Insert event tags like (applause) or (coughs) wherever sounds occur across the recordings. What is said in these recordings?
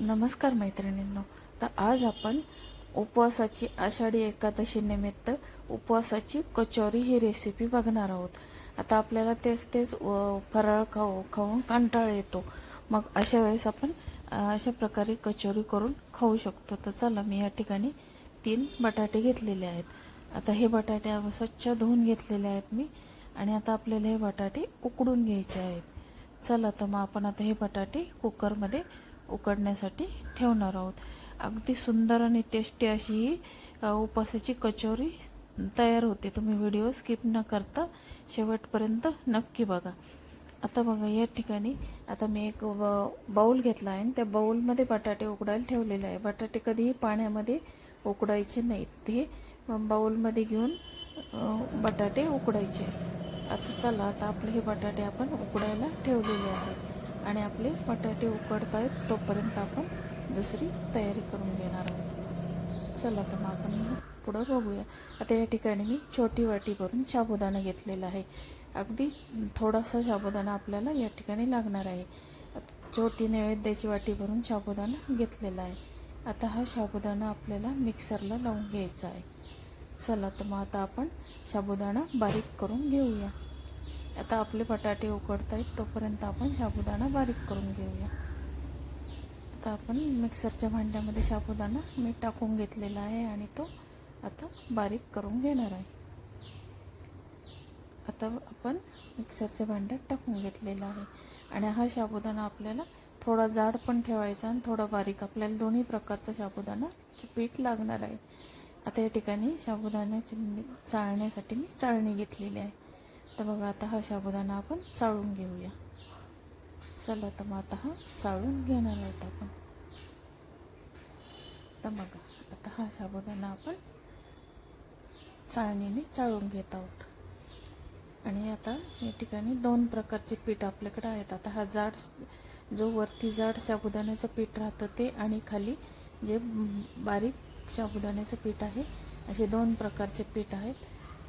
नमस्कार मैत्रिणींनो. तर आज आपण उपवासाची आषाढी एकादशी निमित्त उपवासाची कचोरी ही रेसिपी बघणार आहोत. आता आपल्याला तेच तेच फराळ खाऊ खाऊन कंटाळ येतो. मग अशा वेळेस आपण अशा प्रकारे कचोरी करून खाऊ शकतो. तर चला मी या ठिकाणी तीन बटाटे घेतलेले आहेत. आता हे बटाटे स्वच्छ धुवून घेतलेले आहेत मी. आणि आता आपल्याला हे बटाटे उकडून घ्यायचे आहेत. चला तर मग आपण आता हे बटाटे कुकरमध्ये उकडण्यासाठी ठेवणार आहोत. अगदी सुंदर आणि टेस्टी अशी ही उपासाची कचोरी तयार होते. तुम्ही व्हिडिओ स्किप न करता शेवटपर्यंत नक्की बघा. आता बघा या ठिकाणी आता मी एक ब- बाऊल घेतला आहे आणि त्या बाऊलमध्ये बटाटे उकडायला ठेवलेले आहे. बटाटे कधीही पाण्यामध्ये उकडायचे नाहीत. ते बाऊलमध्ये घेऊन बटाटे उकडायचे आता चला आता आपले हे बटाटे आपण उकडायला ठेवलेले आहेत. आणि आपले बटाटे उकडत आहेत तोपर्यंत आपण दुसरी तयारी करून घेणार आहोत. चला तर मग आपण पुढं बघूया. आता या ठिकाणी मी छोटी वाटी भरून साबुदाणा घेतलेला आहे. अगदी थोडासा साबुदाणा आपल्याला या ठिकाणी लागणार आहे. छोटी नैवेद्याची वाटी भरून साबुदाणा घेतलेला आहे. आता हा साबुदाणा आपल्याला मिक्सरला लावून घ्यायचा आहे. चला तर मग आता आपण साबुदाणा बारीक करून घेऊया. आता आपले बटाटे उकडत आहेत तोपर्यंत आपण साबुदाणा बारीक करून घेऊया. आता आपण मिक्सरच्या भांड्यामध्ये साबुदाणा मी टाकून घेतलेला आहे आणि तो आता बारीक करून घेणार आहे. आता आपण मिक्सरच्या भांड्यात टाकून घेतलेला आहे आणि हा साबुदाणा आपल्याला थोडा जाड पण ठेवायचा आणि थोडा बारीक. आपल्याला दोन्ही प्रकारचा साबुदाणा पीठ लागणार आहे. आता या ठिकाणी साबुदाण्याची मी चाळण्यासाठी मी चाळणी घेतलेली आहे. तर बघा आता हा साबुदाणा आपण चाळून घेऊया. चला तर मग आता हा चाळून घेणार आहोत आपण. तर बघा आता हा साबुदाणा आपण चाळणीने चाळून घेत आहोत. आणि आता या ठिकाणी दोन प्रकारचे पीठ आपल्याकडे आहेत. आता हा जाड जो वरती जाड साबुदाण्याचं पीठ राहतं ते आणि खाली जे बारीक साबुदाण्याचं पीठ आहे असे दोन प्रकारचे पीठ आहेत.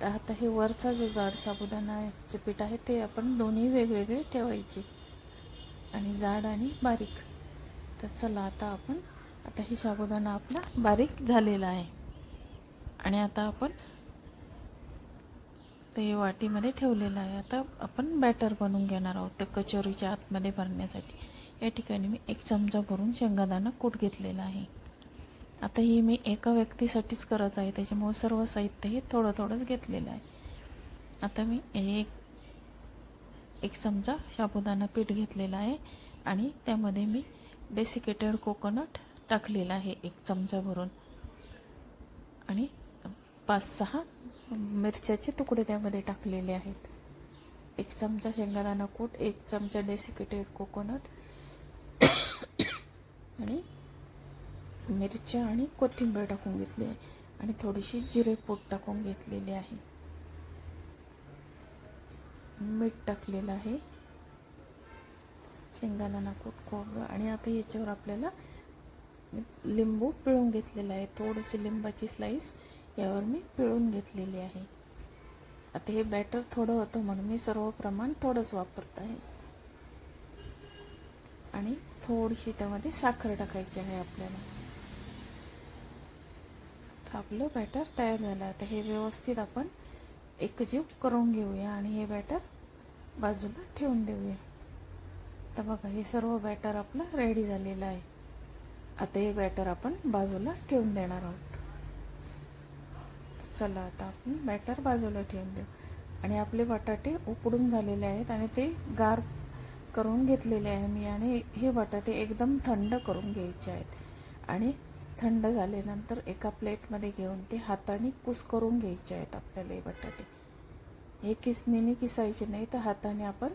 आता हे वरचा जो जाड साबुदाणाचे पीठ आहे ते आपण दोन्ही वेगवेगळे ठेवायचे. आणि जाड आणि बारीक. तर चला आता आपण आता हे साबुदाणा आपला बारीक झालेला आहे. आणि आता आपण ते वाटीमध्ये ठेवलेलं आहे. आता आपण बॅटर बनवून घेणार आहोत त्या कचोरीच्या आतमध्ये भरण्यासाठी. या ठिकाणी मी एक चमचा भरून शेंगादाणा कूट घेतलेला आहे. आता ही मी एका व्यक्तीसाठीच करत आहे त्याच्यामुळे सर्व साहित्य हे थोडं थोडंच घेतलेलं आहे. आता मी एक एक चमचा साबुदाणा पीठ घेतलेला आहे आणि त्यामध्ये मी डेसिकेटेड कोकोनट टाकलेला आहे एक चमचा भरून. आणि पाच सहा मिरच्याचे तुकडे त्यामध्ये टाकलेले आहेत. एक चमचा शेंगादाणा कूट एक चमचा डेसिकेटेड कोकोनट (coughs) आणि मिरच्या आणि कोथिंबीर टाकून घेतली आहे. आणि थोडीशी जिरेपूट टाकून घेतलेली आहे. मीठ टाकलेलं आहे. शेंगादाणा कूट खोबरं. आणि आता याच्यावर आपल्याला लिंबू पिळून घेतलेला आहे. थोडीशी लिंबाची स्लाईस यावर मी पिळून घेतलेली आहे. आता हे बॅटर थोडं होतं म्हणून मी सर्व प्रमाण थोडंच वापरत आहे. आणि थोडीशी त्यामध्ये साखर टाकायची आहे आपल्याला. आपलं बॅटर तयार झालं. आता हे व्यवस्थित आपण एकजीव करून घेऊया आणि हे बॅटर बाजूला ठेवून देऊया. तर बघा हे सर्व बॅटर आपलं रेडी झालेलं आहे. आता हे बॅटर आपण बाजूला ठेवून देणार आहोत. चला आता आपण बॅटर बाजूला ठेवून देऊ. आणि आपले बटाटे उकडून झालेले आहेत आणि ते गार करून घेतलेले आहे मी. आणि हे बटाटे एकदम थंड करून घ्यायचे आहेत. आणि थंड झाल्यानंतर एका प्लेटमध्ये घेऊन ते हाताने कुस करून घ्यायचे आहेत आपल्याला हे बटाटे. हे किसणीने किसायचे नाही तर हाताने आपण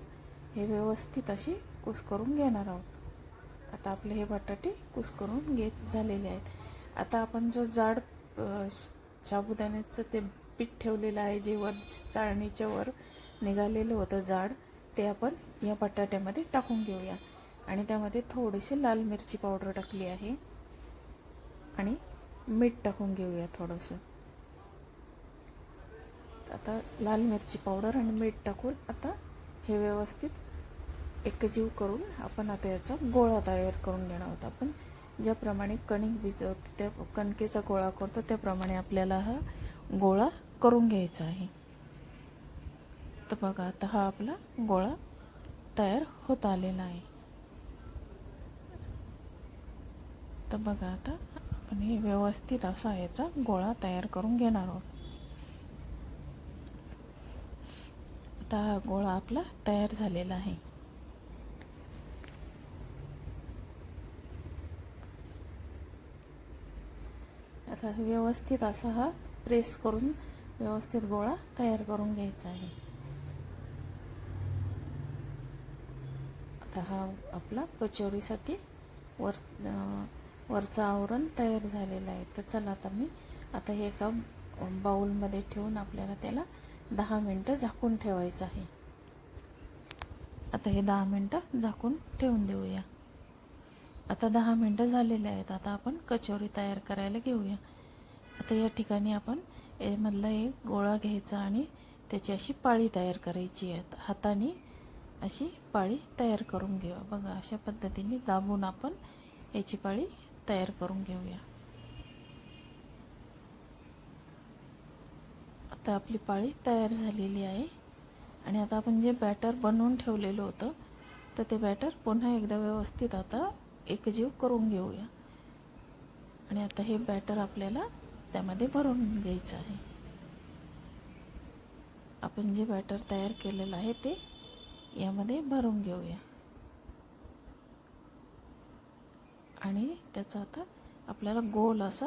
हे व्यवस्थित असे कुस करून घेणार आहोत. आता आपले हे बटाटे कुस करून घेत झालेले आहेत. आता आपण जो जाड साबुदाण्याचं ते पीठ ठेवलेलं आहे जे वर चाळणीच्या वर निघालेलं होतं जाड ते आपण या बटाट्यामध्ये टाकून घेऊया. आणि त्यामध्ये थोडीशी लाल मिरची पावडर टाकली आहे. आणि मीठ टाकून घेऊया थोडंसं. आता लाल मिरची पावडर आणि मीठ टाकून आता हे व्यवस्थित एकजीव करून आपण आता याचा गोळा तयार करून घेणार आहोत. आपण ज्याप्रमाणे कणिक भिजवतो त्या कणकेचा गोळा करतो त्याप्रमाणे आपल्याला हा गोळा करून घ्यायचा आहे. तर बघा आता हा आपला गोळा तयार होत आलेला आहे. तर बघा आता आपण हे व्यवस्थित असा याचा गोळा तयार करून घेणार आहोत. आता हा गोळा आपला तयार झालेला आहे. आता व्यवस्थित असा हा प्रेस करून व्यवस्थित गोळा तयार करून घ्यायचा आहे. आता हा आपला कचोरीसाठी वर वरचं आवरण तयार झालेलं आहे. तर चला आता मी आता हे एका बाऊलमध्ये ठेवून आपल्याला त्याला दहा मिनटं झाकून ठेवायचं आहे. आता हे दहा मिनटं झाकून ठेवून देऊया. आता दहा मिनटं झालेले आहेत. आता आपण कचोरी तयार करायला घेऊया. आता या ठिकाणी आपण यामधला एक गोळा घ्यायचा आणि त्याची अशी पाळी तयार करायची आहे. हाताने अशी पाळी तयार करून घेऊया. बघा अशा पद्धतीने दाबून आपण याची पाळी तयार करून घेऊया आता आपली पाळी तयार झालेली आहे. आणि आता आपण जे बॅटर बनवून ठेवलेलं होतं तर ते बॅटर पुन्हा एकदा व्यवस्थित आता एकजीव करून घेऊया. आणि आता हे बॅटर आपल्याला त्यामध्ये भरून घ्यायचं आहे. आपण जे बॅटर तयार केलेलं आहे ते यामध्ये भरून घेऊया. आणि त्याचा आता आपल्याला गोल असा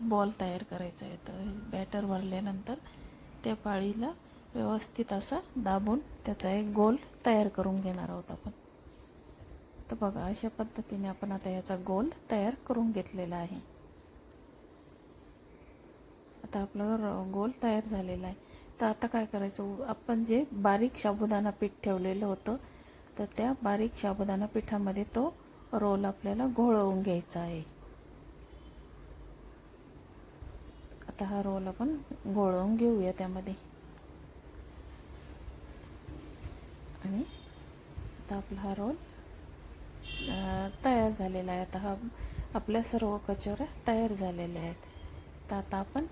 बॉल तयार करायचा आहे. तर बॅटर भरल्यानंतर त्या पाळीला व्यवस्थित असा दाबून त्याचा एक गोल तयार करून घेणार आहोत आपण. तर बघा अशा पद्धतीने आपण आता याचा गोल तयार करून घेतलेला आहे. आता आपलं गोल तयार झालेला आहे. तर आता काय करायचं? आपण जे बारीक साबुदाणा पीठ ठेवलेलं होतं तर त्या बारीक साबुदाणा पिठामध्ये तो रोल आपल्याला घोळवून घ्यायचा आहे. आता हा रोल आपण घोळवून घेऊया त्यामध्ये. आणि आता आपला हा रोल तयार झालेला आहे. आता हा आपल्या सर्व कचोऱ्या तयार झालेल्या आहेत. तर आता आपण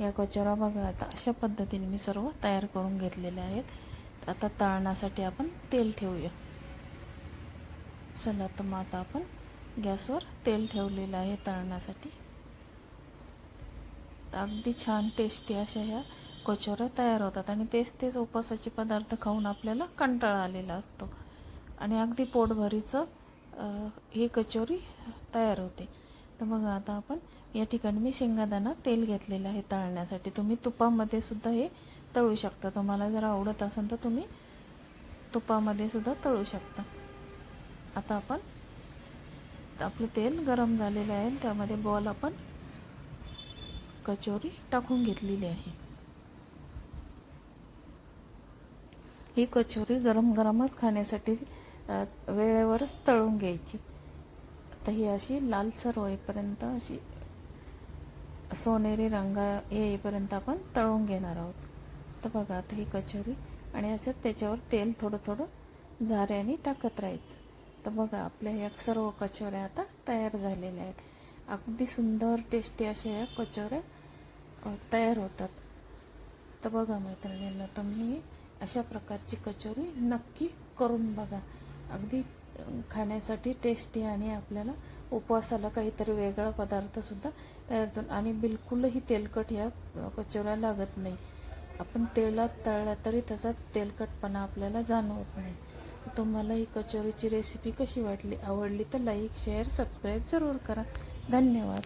या कचोऱ्या बघा आता अशा पद्धतीने मी सर्व तयार करून घेतलेल्या आहेत. आता तळण्यासाठी आपण तेल ठेवूया. चला तर मग आता आपण गॅसवर तेल ठेवलेलं आहे तळण्यासाठी. तर अगदी छान टेस्टी अशा ह्या कचोऱ्या तयार होतात आणि तेच तेच उपवासाचे पदार्थ खाऊन आपल्याला कंटाळा आलेला असतो. आणि अगदी पोटभरीचं ही कचोरी तयार होते. तर मग आता आपण या ठिकाणी मी शेंगादाणा तेल घेतलेलं आहे तळण्यासाठी. तुम्ही तुपामध्ये सुद्धा हे तळू शकता. तुम्हाला जर आवडत असेल तर तुम्ही तुपामध्ये सुद्धा तळू शकता. आता आपण आपलं तेल गरम झालेलं आहे त्यामध्ये बॉल आपण कचोरी टाकून घेतलेली आहे. ही कचोरी गरम गरमच खाण्यासाठी वेळेवरच तळून घ्यायची. आता ही अशी लालसर होईपर्यंत अशी सोनेरी रंग येईपर्यंत आपण तळून घेणार आहोत. तर बघा आता ही कचोरी आणि असं त्याच्यावर तेल थोडं थोडं झाऱ्याने टाकत राहायचं. तर बघा आपल्या ह्या सर्व कचोऱ्या आता तयार झालेल्या आहेत. अगदी सुंदर टेस्टी अशा या कचोऱ्या तयार होतात. तर बघा मैत्रिणींना तुम्ही अशा प्रकारची कचोरी नक्की करून बघा. अगदी खाण्यासाठी टेस्टी आणि आपल्याला उपवासाला काहीतरी वेगळा पदार्थसुद्धा तयार होतो. आणि बिलकुलही तेलकट ह्या कचोऱ्या लागत नाही. आपण तेलात तळल्या तरी त्याचा तेलकटपणा आपल्याला जाणवत नाही. तुम्हाला ही कचोरीची रेसिपी कशी वाटली आवडली तर लाईक शेअर सबस्क्राईब जरूर करा. धन्यवाद.